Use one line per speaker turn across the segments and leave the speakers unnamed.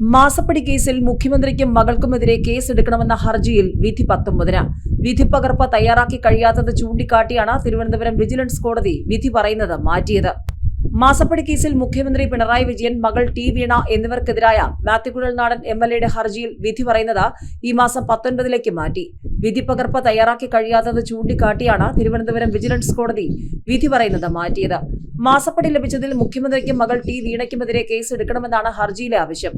മാസപ്പടി കേസിൽ മുഖ്യമന്ത്രിക്കും മകൾക്കുമെതിരെ കേസെടുക്കണമെന്ന ഹർജിയിൽ വിധി പത്തൊമ്പതിന്. വിധി പകർപ്പ് തയ്യാറാക്കി കഴിയാത്തത് ചൂണ്ടിക്കാട്ടിയാണ് തിരുവനന്തപുരം വിജിലൻസ് കോടതി വിധി പറയുന്നത് മാറ്റിയത്. മാസപ്പടി കേസിൽ മുഖ്യമന്ത്രി പിണറായി വിജയൻ മകൾ ടി വീണ എന്നിവർക്കെതിരായ മാത്യുകുഴൽ നാടൻ എം എൽ എയുടെ ഹർജിയിൽ വിധി പറയുന്നത് ഈ മാസം പത്തൊൻപതിലേക്ക് മാറ്റി. വിധി പകർപ്പ് തയ്യാറാക്കി കഴിയാത്തത് ചൂണ്ടിക്കാട്ടിയാണ് തിരുവനന്തപുരം വിജിലൻസ് കോടതി വിധി പറയുന്നത് മാറ്റിയത്. മാസപ്പടി ലഭിച്ചതിൽ മുഖ്യമന്ത്രിക്കും മകൾ ടി വീണയ്ക്കുമെതിരെ കേസെടുക്കണമെന്നാണ് ഹർജിയിലെ ആവശ്യം.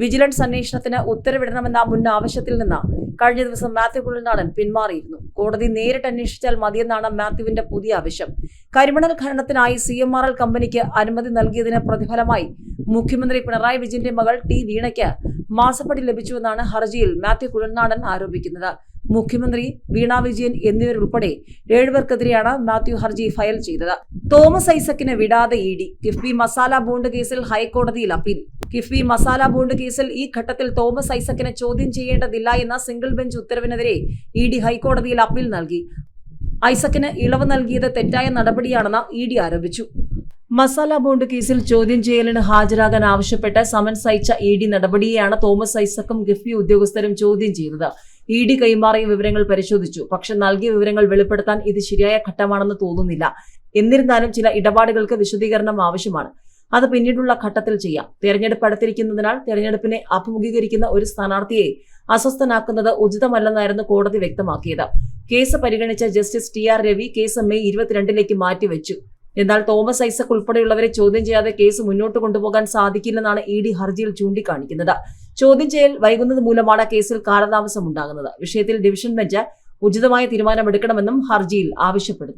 വിജിലൻസ് അന്വേഷണത്തിന് ഉത്തരവിടണമെന്ന മുൻ ആവശ്യത്തിൽ നിന്ന് കഴിഞ്ഞ ദിവസം മാത്യു കുഴൽനാടൻ പിന്മാറിയിരുന്നു. കോടതി നേരിട്ട് അന്വേഷിച്ചാൽ മതിയെന്നാണ് മാത്യുവിന്റെ പുതിയ ആവശ്യം. കരിമണൽ ഖനനത്തിനായി സി എം ആർ എൽ കമ്പനിക്ക് അനുമതി നൽകിയതിന് പ്രതിഫലമായി മുഖ്യമന്ത്രി പിണറായി വിജയന്റെ മകൾ ടി വീണയ്ക്ക് മാസപ്പടി ലഭിച്ചുവെന്നാണ് ഹർജിയിൽ മാത്യു കുഴൽനാടൻ ആരോപിക്കുന്നത്. മുഖ്യമന്ത്രി വീണ വിജയൻ എന്നിവരുൾപ്പെടെ ഏഴുപേർക്കെതിരെയാണ് മാത്യു ഹർജി ഫയൽ ചെയ്തത്. തോമസ് ഐസക്കിന് വിടാതെ E D KIIFB masala bond കേസിൽ ഹൈക്കോടതിയിൽ അപ്പീൽ. കിഫ്ബി മസാല ബോണ്ട് കേസിൽ ഈ ഘട്ടത്തിൽ തോമസ് ഐസക്കിനെ ചോദ്യം ചെയ്യേണ്ടതില്ല എന്ന സിംഗിൾ ബെഞ്ച് ഉത്തരവിനെതിരെ ഇ ഡി ഹൈക്കോടതിയിൽ അപ്പീൽ നൽകി. ഐസക്കിന് ഇളവ് നൽകിയത് തെറ്റായ നടപടിയാണെന്ന് ഇ ഡി ആരോപിച്ചു. മസാല ബോണ്ട് കേസിൽ ചോദ്യം ചെയ്യലിന് ഹാജരാകാൻ ആവശ്യപ്പെട്ട് സമൻസ് അയച്ച ഇ ഡി നടപടിയെയാണ് തോമസ് ഐസക്കും ഗിഫ്ബി ഉദ്യോഗസ്ഥരും ചോദ്യം ചെയ്തത്. ഇ ഡി കൈമാറിയ വിവരങ്ങൾ പരിശോധിച്ചു. പക്ഷെ നൽകിയ വിവരങ്ങൾ വെളിപ്പെടുത്താൻ ഇത് ശരിയായ ഘട്ടമാണെന്ന് തോന്നുന്നില്ല. എന്നിരുന്നാലും ചില ഇടപാടുകൾക്ക് വിശദീകരണം ആവശ്യമാണ്. അത് പിന്നീടുള്ള ഘട്ടത്തിൽ ചെയ്യാം. തെരഞ്ഞെടുപ്പ് അടുത്തിരിക്കുന്നതിനാൽ തെരഞ്ഞെടുപ്പിനെ അഭിമുഖീകരിക്കുന്ന ഒരു സ്ഥാനാർത്ഥിയെ അസ്വസ്ഥനാക്കുന്നത് ഉചിതമല്ലെന്നായിരുന്നു കോടതി വ്യക്തമാക്കിയത്. കേസ് പരിഗണിച്ച justice T R Ravi case May ഇരുപത്തിരണ്ടിലേക്ക് മാറ്റിവെച്ചു. എന്നാൽ തോമസ് ഐസക് ഉൾപ്പെടെയുള്ളവരെ ചോദ്യം ചെയ്യാതെ കേസ് മുന്നോട്ട് കൊണ്ടുപോകാൻ സാധിക്കില്ലെന്നാണ് ഇ ഡി ഹർജിയിൽ ചൂണ്ടിക്കാണിക്കുന്നത്. ചോദ്യം ചെയ്യൽ വൈകുന്നത് മൂലമാണ് കേസിൽ കാലതാമസം ഉണ്ടാകുന്നത്. വിഷയത്തിൽ ഡിവിഷൻ ബെഞ്ച് ഉചിതമായ തീരുമാനമെടുക്കണമെന്നും ഹർജിയിൽ ആവശ്യപ്പെടുന്നു.